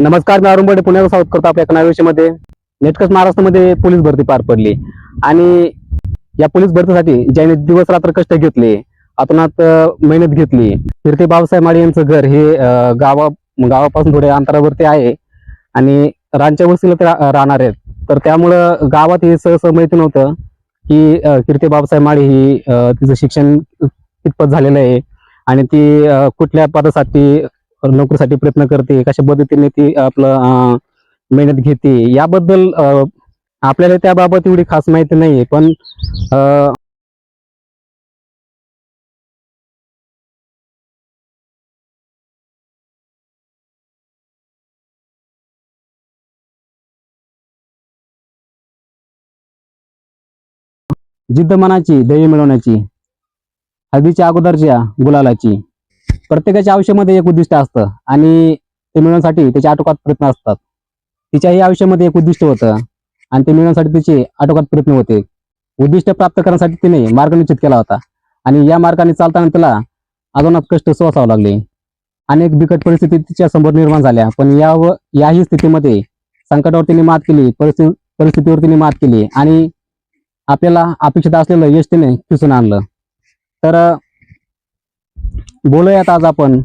नमस्कार मी अरुण बडे पुण्याला स्वागत करतो आपल्या एका नेटकस महाराष्ट्रामध्ये पोलीस भरती पार पडली. आणि या पोलीस भरतीसाठी ज्याने दिवस रात्र कष्ट घेतले आतोनात मेहनत घेतली फिरते बाबासाहेब माळी यांचं घर हे गावा गावापासून थोडे अंतरावरती आहे. आणि रांच्या वस्तीला ते राहणार आहेत. तर त्यामुळं गावात हे सहसं माहिती नव्हतं की कीर्ती बाबासाहेब माळे ही तिचं शिक्षण कितपत झालेलं आहे. आणि ती कुठल्या पदासाठी नोकरीसाठी प्रयत्न करते कशा पद्धतीने ती आपलं अं, मेहनत घेते याबद्दल अं, आपल्याला त्याबाबत एवढी खास माहिती नाही पण अं, जिद्द मनाची ध्येय मिळवण्याची हळदीच्या अगोदरच्या गुलालाची. प्रत्येकाच्या आयुष्यामध्ये एक उद्दिष्ट असतं आणि ते मिळवण्यासाठी त्याचे आटोकात प्रयत्न असतात. तिच्याही आयुष्यामध्ये एक उद्दिष्ट होतं आणि ते मिळवण्यासाठी तिचे आटोकात प्रयत्न होते. उद्दिष्ट प्राप्त करण्यासाठी तिने मार्ग निश्चित केला होता आणि या मार्गाने चालताना तिला अजूनच कष्ट सोसावं लागले. अनेक बिकट परिस्थिती तिच्या समोर निर्माण झाल्या पण या व याही स्थितीमध्ये संकटावर तिने मात केली परिस्थिती परिस्थितीवर तिने मात केली आणि आपल्याला अपेक्षित असलेलं यश तिने खिसून आणलं. तर बोलूयात आज आपण.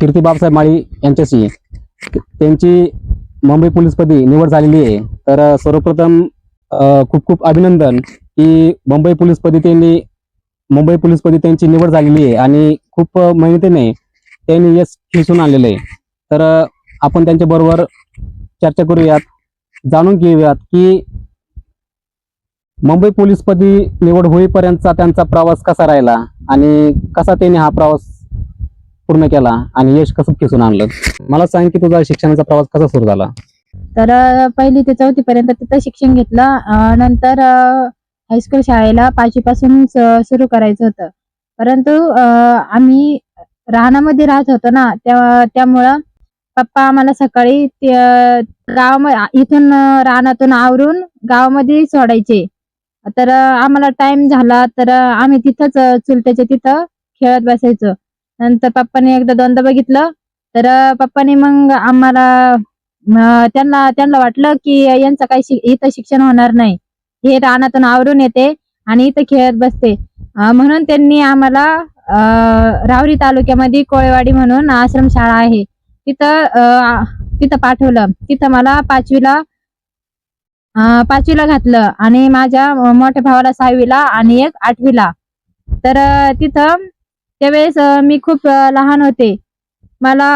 कीर्ती बाबासाहेब माळी यांच्याशी. त्यांची मुंबई पोलीसपदी निवड झालेली आहे. तर सर्वप्रथम खूप खूप अभिनंदन की मुंबई पोलीसपदी त्यांनी मुंबई पोलीसपदी त्यांची निवड झालेली आहे आणि खूप मेहनतीने त्यांनी यश खेचून आणलेलं आहे. तर आपण त्यांच्या बरोबर चर्चा करूयात. जाणून घेऊयात की मुंबई पोलीसपदी निवड होईपर्यंतचा त्यांचा प्रवास कसा राहिला? आणि कसा त्याने हा प्रवास पूर्ण केला आणि यश कसं खेचून आणलं? मला सांग की तुझा शिक्षणाचा प्रवास कसा सुरू झाला? तर पहिली ते चौथी पर्यंत तिथं शिक्षण घेतलं. नंतर हायस्कूल शाळेला पाचवी पासून सुरू करायचं होतं. परंतु आम्ही राहण्यामध्ये राहत होतो ना त्या त्यामुळं पप्पा आम्हाला सकाळी गावामध्ये इथून अ, रानातून आवरून गावामध्ये सोडायचे. तर आम्हाला टाइम झाला तर आम्ही तिथंच अ, चुलत्याच्या तिथं खेळत बसायचो. नंतर पप्पाने एकदा दोनदा बघितलं. तर पप्पाने मग आम्हाला त्यांना त्यांना वाटलं की यांचं काही शि- इथं शिक्षण होणार नाही. हे रानातून आवरून येते आणि इथं खेळत बसते. म्हणून त्यांनी आम्हाला रावरी तालुक्यामध्ये कोळेवाडी म्हणून आश्रमशाळा आहे. तिथं तिथं पाठवलं. तिथं मला पाचवीला पाचवीला घातलं आणि माझ्या मोठ्या भावाला सहावीला आणि एक आठवीला. तर तिथं त्यावेळेस मी खूप लहान होते. मला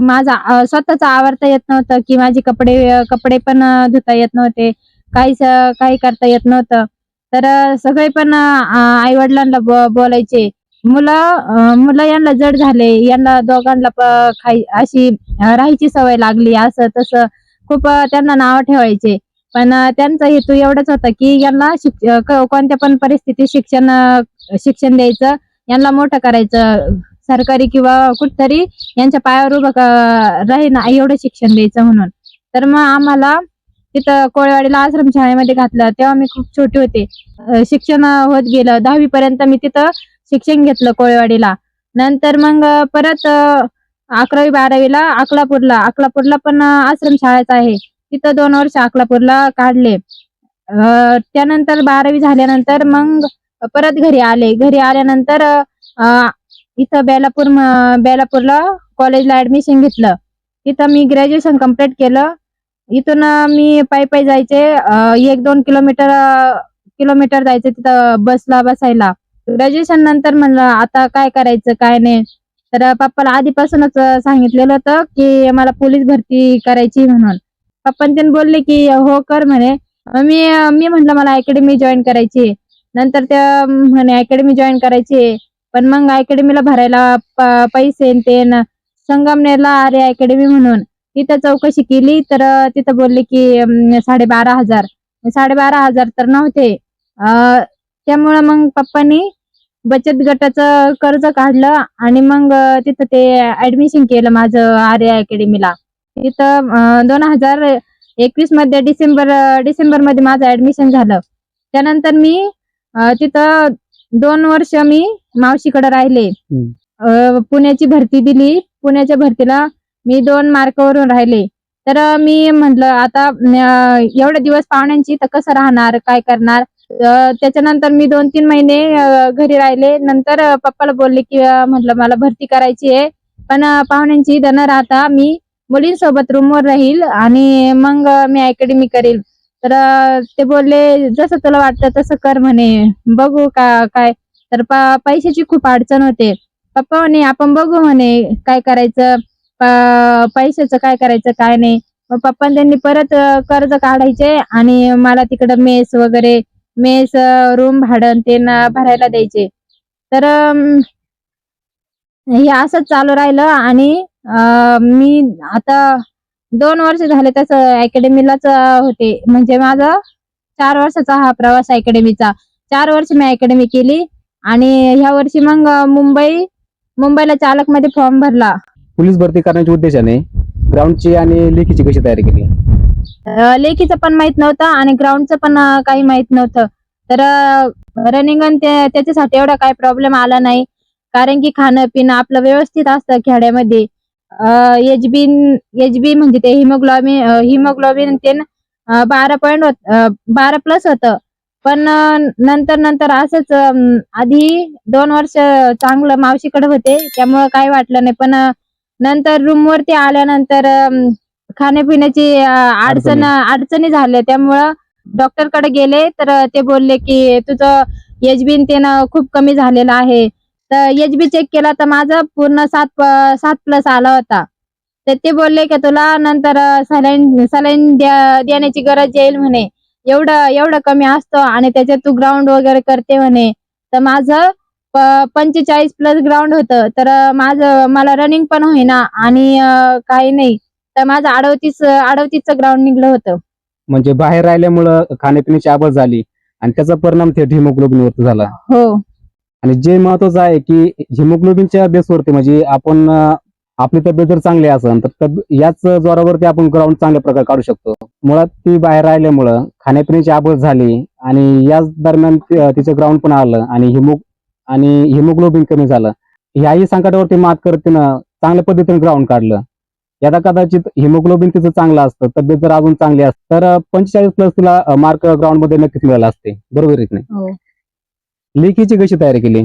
माझा स्वतःचा स्वतःच आवडता येत नव्हतं की माझे कपडे कपडे पण धुता येत नव्हते. काहीच काही करता येत नव्हतं. तर सगळे पण आई वडिलांना बोलायचे मुलं मुलं यांना जड झाले यांना दोघांना खाई अशी राहायची सवय लागली असं तसं. खूप त्यांना नाव ठेवायचे. पण त्यांचा हेतू एवढाच होता की यांना कोणत्या पण परिस्थितीत शिक्षण शिक्षण द्यायचं यांना मोठं करायचं सरकारी किंवा कुठतरी यांच्या पायावर उभं राहीना एवढं शिक्षण द्यायचं म्हणून. तर मग आम्हाला तिथं कोळेवाडीला आश्रम शाळेमध्ये घातलं. तेव्हा मी खूप छोटे होते. शिक्षण होत गेलं. दहावी पर्यंत मी तिथं शिक्षण घेतलं कोळेवाडीला. नंतर मग परत अकरावी बारावीला अकलापूरला. अकलापूरला पण आश्रम शाळेच आहे. तिथं दोन वर्ष अकलापूरला काढले. त्यानंतर बारावी झाल्यानंतर मग परत घरी आले. घरी आल्यानंतर इथं बेलापूर बेलापूरला कॉलेजला ऍडमिशन घेतलं. तिथं मी ग्रॅज्युएशन कंप्लीट केलं. इथून मी पायी पायी जायचे. एक दोन किलोमीटर किलोमीटर जायचे तिथं बसला बसायला. ग्रॅज्युएशन नंतर म्हणलं आता काय करायचं काय नाही. तर पप्पाला आधीपासूनच सांगितलेलं होतं की मला पोलीस भरती करायची म्हणून. पप्पा त्यांनी बोलले की हो कर म्हणे. मी मी म्हटलं मला अकॅडमी जॉईन करायची नंतर त्या म्हणे अकॅडमी जॉईन करायची पण मग अकॅडमीला भरायला पैसे ते संगमनेरला आर्य अकॅडमी म्हणून. तिथं चौकशी केली तर तिथं बोलले की साडेबारा हजार. साडेबारा हजार तर नव्हते. त्यामुळं मग पप्पानी बचत गटाचं कर्ज काढलं आणि मग तिथं ते ऍडमिशन केलं माझं आर्य अकॅडमीला तिथं दोन हजार एकवीसमध्ये डिसेंबर डिसेंबरमध्ये माझं ऍडमिशन झालं. त्यानंतर मी तिथं दोन वर्ष मी मावशीकडे राहिले. पुण्याची भरती दिली. पुण्याच्या भरतीला मी दोन मार्कवरून राहिले. तर मी म्हटलं आता एवढे दिवस पाहुण्यांची तर कसं राहणार काय करणार? त्याच्यानंतर मी दोन तीन महिने घरी राहिले. नंतर पप्पाला बोलले की म्हटलं मला भरती करायची आहे. पण पाहुण्यांची धन राहता मी मुलींसोबत रूमवर राहील आणि मग मी अकॅडमी करेल. तर ते बोलले जसं तुला वाटतं तसं कर म्हणे. बघू का काय. तर पैशाची खूप अडचण होते. पप्पा म्हणे आपण बघू म्हणे काय करायचं? पैशाचं काय करायचं काय नाही. मग पप्पा त्यांनी परत कर्ज काढायचे आणि मला तिकडं मेस वगैरे मेस रूम भाडं ते भरायला द्यायचे. तर हे असंच चालू राहिलं आणि मी आता दोन वर्ष झाले तस अकॅडमीलाच होते. म्हणजे माझा चार वर्षाचा हा प्रवास अकॅडमीचा चार वर्ष मी अकॅडमी केली आणि ह्या वर्षी मग मुंबई मुंबईला चालकमध्ये फॉर्म भरला. पोलीस भरती करण्याच्या उद्देशाने ग्राउंडची आणि लेखीची कशी तयारी केली? लेखीचं पण माहीत नव्हतं आणि ग्राउंडचं पण काही माहीत नव्हतं. तर रनिंग त्याच्यासाठी एवढा काही प्रॉब्लेम आला नाही. कारण की खाणं पिणं आपलं व्यवस्थित असतं खेड्यामध्ये. एचबीन बी म्हणजे ते हिमोग्लोबिन हिमोग्लोबिन ते बारा पॉईंट होत बारा प्लस होतं. पण नंतर नंतर असंच आधी दोन वर्ष चांगलं मावशीकडे होते. त्यामुळं काही वाटलं नाही. पण नंतर रूम वरती आल्यानंतर खाण्यापिण्याची अडचण अडचणी. झाल्या. त्यामुळं डॉक्टरकडे गेले तर ते बोलले की तुझं एच बी ते न खूप कमी झालेलं आहे. तर एच बी चेक केला तर माझं पूर्ण सात सात प्लस आला होता. तर ते बोलले की तुला नंतर सलाईन सलाईन देण्याची गरज येईल म्हणे. एवढं एवढं कमी असतं आणि त्याच्यात तू ग्राउंड वगैरे करते म्हणे. तर माझं पंचेचाळीस प्लस ग्राउंड होतं. तर माझं मला रनिंग पण होईना आणि काही नाही. तर माझं अडवतीस अडवतीसचं ग्राउंड निघलं होतं. म्हणजे बाहेर राहिल्यामुळं खाण्यापिण्याची आबळ झाली आणि त्याचा परिणाम थेट हिमोग्लोबिन वरती झाला. हो. आणि जे महत्वाचं आहे की हिमोग्लोबिनच्या बेसवरती म्हणजे आपण अं, आपली तब्येत जर चांगली असेल तर तब- याच जोरावरती आपण ग्राउंड चांगल्या प्रकारे काढू शकतो. मुळात ती बाहेर राहिल्यामुळं खाण्यापिण्याची आबळ झाली आणि याच दरम्यान ति- अं, तिचं ग्राउंड पण आलं आणि हिमो आणि हिमोग्लोबिन कमी झालं. ह्याही संकटावरती मात करत तिनं चांगल्या पद्धतीने ग्राउंड काढलं. यदा कदाचित हिमोग्लोबिन तिचं चांगलं असतं तब्येत जर अजून चांगली असतं तर पंचेचाळीस प्लस तिला मार्क ग्राउंडमध्ये नक्कीच मिळाला असते. बरोबर की नाही? हो. लेखीची कशी तयारी केली?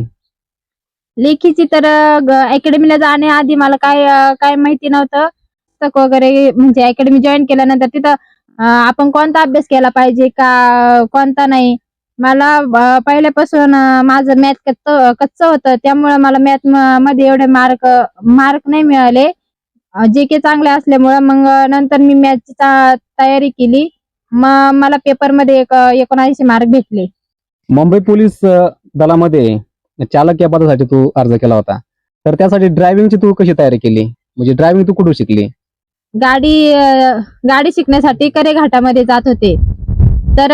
लेखीची तर अकॅडमीला जाण्याआधी मला काय काय माहिती नव्हतं. पुस्तक वगैरे म्हणजे अकॅडमी जॉईन केल्यानंतर तिथं आपण कोणता अभ्यास केला पाहिजे का कोणता नाही. मला पहिल्यापासून माझं मॅथ कच्च कच्च होतं. त्यामुळे मला मॅथमध्ये एवढे मार्क मार्क नाही मिळाले. जे के चांगले असल्यामुळं मग नंतर मी मॅथची तयारी केली. मग मला पेपरमध्ये एक एकोणऐंशी मार्क भेटले. मुंबई पोलीस दलामध्ये चालक या पदासाठी तू अर्ज केला होता. तर त्यासाठी ड्रायव्हिंगची तू कशी तयारी केली? म्हणजे ड्रायव्हिंग तू कुठून शिकली? गाडी गाडी शिकण्यासाठी करे घाटामध्ये जात होते. तर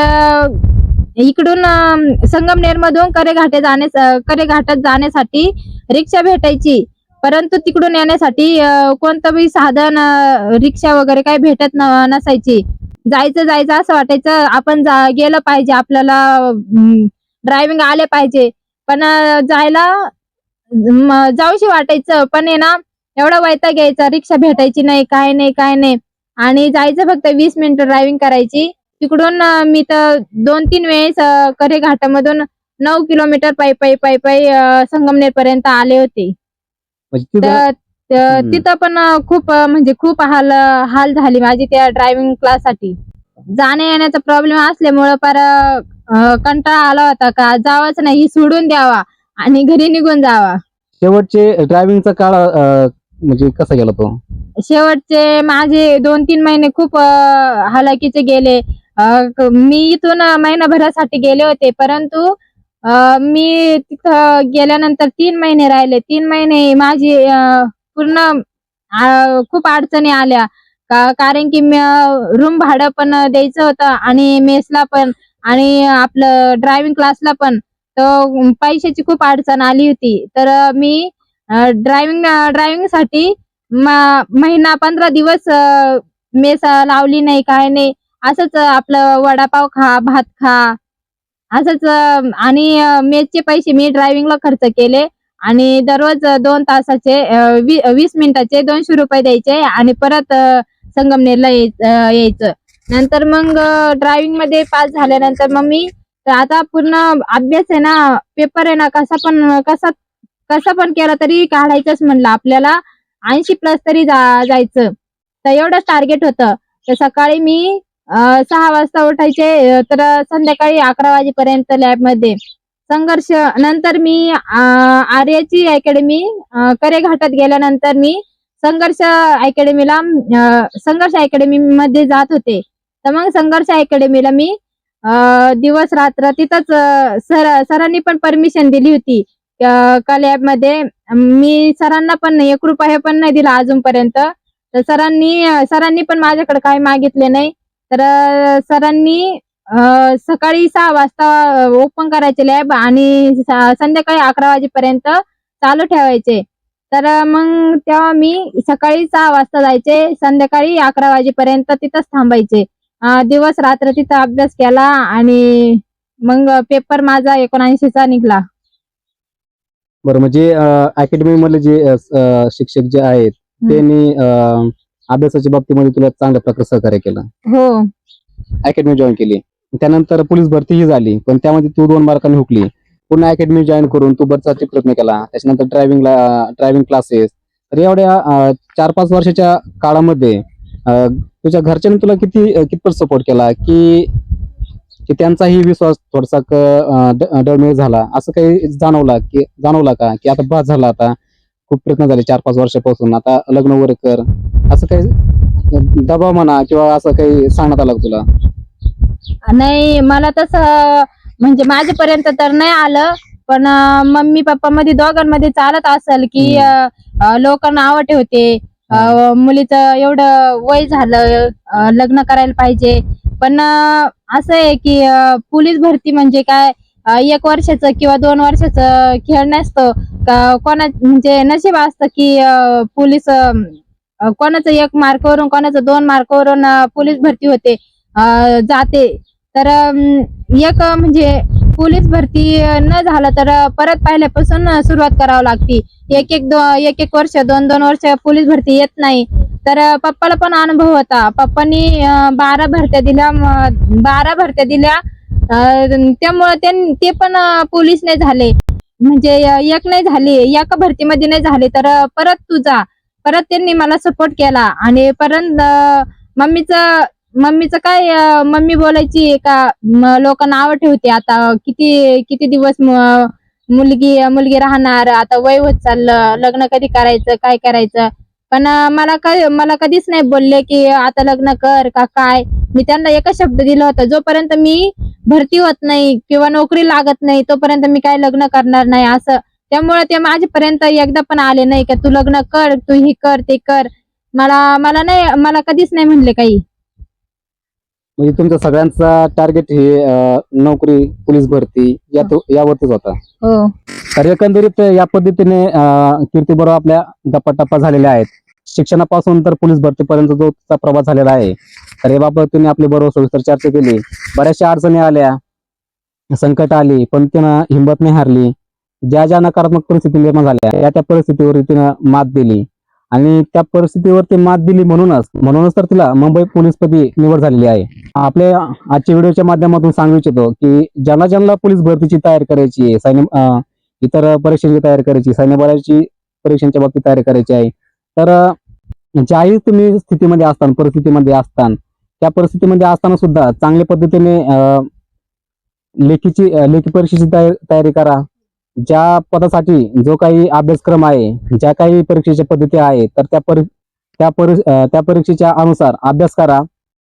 इकडून संगमनेर मधून करे घाटे जाणे करे घाटात जाण्यासाठी रिक्षा भेटायची. परंतु तिकडून येण्यासाठी अं, कोणतं साधन रिक्षा वगैरे काही भेटत नसायची. जायचं जायचं असं वाटायचं आपण गेलं पाहिजे आपल्याला ड्रायव्हिंग आले पाहिजे. पण जायला जाऊशी वाटायचं पण आहे ना एवढा वैताग घ्यायचा रिक्षा भेटायची नाही काय नाही काय नाही. आणि जायचं फक्त वीस मिनिटं ड्रायव्हिंग करायची. तिकडून मी तर दोन तीन वेळेस करे घाटामधून नऊ किलोमीटर पायी पायी पायी पायी संगमनेर पर्यंत आले होते. म्हणजे तिथं तर त- हम्म. तिथं पण खूप म्हणजे खूप हाल हाल झाली माझी त्या ड्रायव्हिंग क्लाससाठी. जाण्या येण्याचा प्रॉब्लेम असल्यामुळं पर अं, कंटाळा आला होता का जावंच नाही सोडून द्यावा आणि घरी निघून जावा. शेवटचे ड्रायव्हिंगचा काळ अ, म्हणजे कसा गेला तो? शेवटचे माझे दोन तीन महिने खूप अं, हालाकीचे गेले. अं, क- मी इथून महिनाभरासाठी गेले होते परंतु मी तिथं गेल्यानंतर तीन महिने राहिले. तीन महिने माझी पूर्ण खूप अडचणी आल्या. का- कारण की रूम भाडं पण द्यायचं होतं आणि मेसला पण आणि आपलं ड्रायव्हिंग क्लासला पण. तर पैशाची खूप अडचण आली होती. तर मी ड्रायव्हिंग ड्रायव्हिंगसाठी महिना पंधरा दिवस मेस लावली नाही काय नाही. असंच आपलं वडापाव खा भात खा असंच आणि मेसचे पैसे मी ड्रायव्हिंगला खर्च केले आणि दररोज दोन तासाचे वी- वीस मिनिटाचे दोनशे रुपये द्यायचे आणि परत संगमनेरला यायचं. नंतर मग ड्रायव्हिंगमध्ये पास झाल्यानंतर मग मी आता पूर्ण अभ्यास आहे ना पेपर आहे ना कसा पण कसा कसा पण केला तरी काढायचंच म्हणलं आपल्याला. ऐंशी प्लस तरी जा- जायचं. तर एवढंच टार्गेट होतं. तर सकाळी मी सहा वाजता उठायचे तर संध्याकाळी अकरा वाजेपर्यंत लॅबमध्ये संघर्ष नंतर मी आर्याची अकॅडमी करे घाटात गेल्यानंतर मी संघर्ष अकॅडमीला संघर्ष अकॅडमी मध्ये जात होते. तर मग संघर्ष अकॅडमीला मी दिवस रात्र तिथंच सर सरांनी पण परमिशन दिली होती. का का लॅबमध्ये मी सरांना पण एक रुपया पण नाही दिला अजूनपर्यंत. तर सरांनी सरांनी पण माझ्याकडे काही मागितले नाही. तर सरांनी सकाळी सहा वाजता ओपन करायचे लॅब आणि संध्याकाळी अकरा वाजेपर्यंत चालू ठेवायचे. तर मग तेव्हा मी सकाळी सहा वाजता जायचे संध्याकाळी अकरा वाजेपर्यंत तिथंच थांबायचे. दिवस रात्र तिथं अभ्यास केला आणि मग पेपर माझा एकोणऐंशीचा निघला. बरं म्हणजे अकॅडमी मधले जे शिक्षक जे आहेत त्यांनी अभ्यासाच्या बाबतीमध्ये तुला चांगल्या प्रकारे सहकार्य केलं. हो. अकॅडमी जॉईन केली. त्यानंतर पोलीस भरतीही झाली पण त्यामध्ये तू दोन मार्कांनी हुकली. पुन्हा अकॅडमी जॉईन करून तू बरचाची प्रयत्न केला. त्याच्यानंतर ड्रायव्हिंगला ड्रायव्हिंग क्लासेस तर एवढ्या चार पाच वर्षाच्या काळामध्ये तुझ्या घरच्यांनी तुला किती कितपत सपोर्ट केला? की की त्यांचाही विश्वास थोडासा डळमळ झाला. असं काही जाणवला की जाणवला का? की आता बस झाला आता. खूप प्रयत्न झाले चार पाच वर्षापासून. आता लग्न वगैरे कर. असं काही दबाव म्हणा किंवा असं काही सांगण्यात आलं का तुला? नाही मला तसं म्हणजे माझ्यापर्यंत तर नाही आलं पण मम्मी पप्पा मध्ये दोघांमध्ये चालत असेल की लोकांना आवड होते. मुलीचं एवढं वय झालं लग्न करायला पाहिजे. पण असं आहे की पोलीस भरती म्हणजे काय? एक वर्षाचं किंवा दोन वर्षाचं खेळ नसतो. कोणा म्हणजे नशीब असतं की पोलीस कोणाचं एक मार्कवरून कोणाचं दोन मार्कवरून पोलीस भरती होते जाते. तर एक म्हणजे पोलीस भरती न झालं तर परत पहिल्यापासून सुरुवात करावी लागती. एक एक दो एक एक वर्ष दोन दोन वर्ष पोलीस भरती येत नाही. तर पप्पाला पण अनुभव होता. पप्पानी बारा भरत्या दिल्या बारा भरत्या दिल्या. त्यामुळे त्यां- ते पण पोलीस नाही झाले. म्हणजे एक नाही झाली. एका भरतीमध्ये नाही झाले. तर परत तुझा परत त्यांनी मला सपोर्ट केला. आणि परत मम्मीचं मम्मीचं काय मम्मी बोलायची का लोकांना आवड ठेवते. आता किती किती दिवस मुलगी मुलगी राहणार आता वय होत चाललं लग्न कधी करायचं काय करायचं? पण मला काय मला कधीच नाही बोलले की आता लग्न कर का काय? मी त्यांना एकच शब्द दिला होता. जोपर्यंत मी भरती होत नाही किंवा नोकरी लागत नाही तोपर्यंत मी काय लग्न करणार नाही असं त्यामुळे ते माझ्यापर्यंत एकदा पण आले नाही का? तू लग्न कर तू ही कर ते कर. मला मला नाही मला कधीच नाही म्हणले काही. म्हणजे तुमच्या सगळ्यांचा टार्गेट हे अ, नोकरी पोलीस भरती यात यावरतीच होता. हो. तर एकंदरीत या पद्धतीने कीर्ती बरोबर आपल्या गप्पा टप्पा झालेल्या आहेत. शिक्षणापासून तर पोलीस भरतीपर्यंत जो तिचा प्रवास झालेला आहे तर याबाबत तिने आपली बरोबर सविस्तर चर्चा केली. बऱ्याचशा अडचणी आल्या संकट आली पण तिनं हिंमत नाही हारली. ज्या ज्या नकारात्मक परिस्थिती निर्माण झाल्या त्या त्या परिस्थितीवर तिनं मात दिली. आणि त्या परिस्थितीवरती मात दिली म्हणूनच म्हणूनच तर तिला मुंबई पोलीसपदी निवड झालेली आहे. आपल्या आजच्या व्हिडिओच्या माध्यमातून सांगू इच्छितो की ज्यांना ज्यांना पोलीस भरतीची तयारी करायची आहे सैन्य इतर परीक्षेची तयारी करायची सैन्य बलाची परीक्षांच्या बाबतीत तयारी करायची आहे तर ज्याही तुम्ही स्थितीमध्ये असताना परिस्थितीमध्ये असताना त्या परिस्थितीमध्ये असताना सुद्धा चांगल्या पद्धतीने लेखीची लेखी परीक्षेची तयारी तयारी करा. ज्या पदासाठी जो काही अभ्यासक्रम आहे ज्या काही परीक्षेच्या पद्धती आहे तर त्या परी त्या परी त्या परीक्षेच्या अनुसार अभ्यास करा.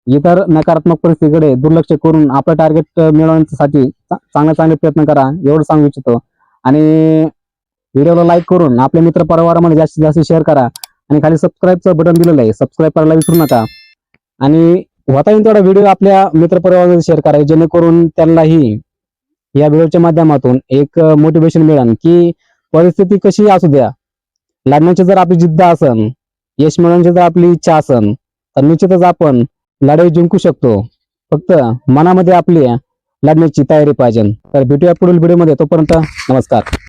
इतर नकारात्मक परिस्थितीकडे दुर्लक्ष करून आपलं टार्गेट मिळवण्यासाठी चांगले चांगले प्रयत्न करा एवढं सांगू इच्छितो. आणि व्हिडिओला लाईक करून आपल्या मित्र परिवारामध्ये जास्तीत जास्त शेअर करा. आणि खाली सबस्क्राईबचं बटन दिलेलं आहे. सबस्क्राईब करायला विसरू नका. आणि होता येईल तेवढा व्हिडिओ आपल्या मित्र परिवारामध्ये शेअर करा जेणेकरून त्यांनाही या व्हिडिओच्या माध्यमातून एक मोटिवेशन मिळेल की परिस्थिती कशी असू द्या. लढण्याची जर आपली जिद्द असन यश मिळवण्याची जर आपली इच्छा असन तर निश्चितच आपण लढाई जिंकू शकतो. फक्त मनामध्ये आपली लढण्याची तयारी पाहिजे. तर भेटूया पुढील व्हिडिओमध्ये तोपर्यंत नमस्कार.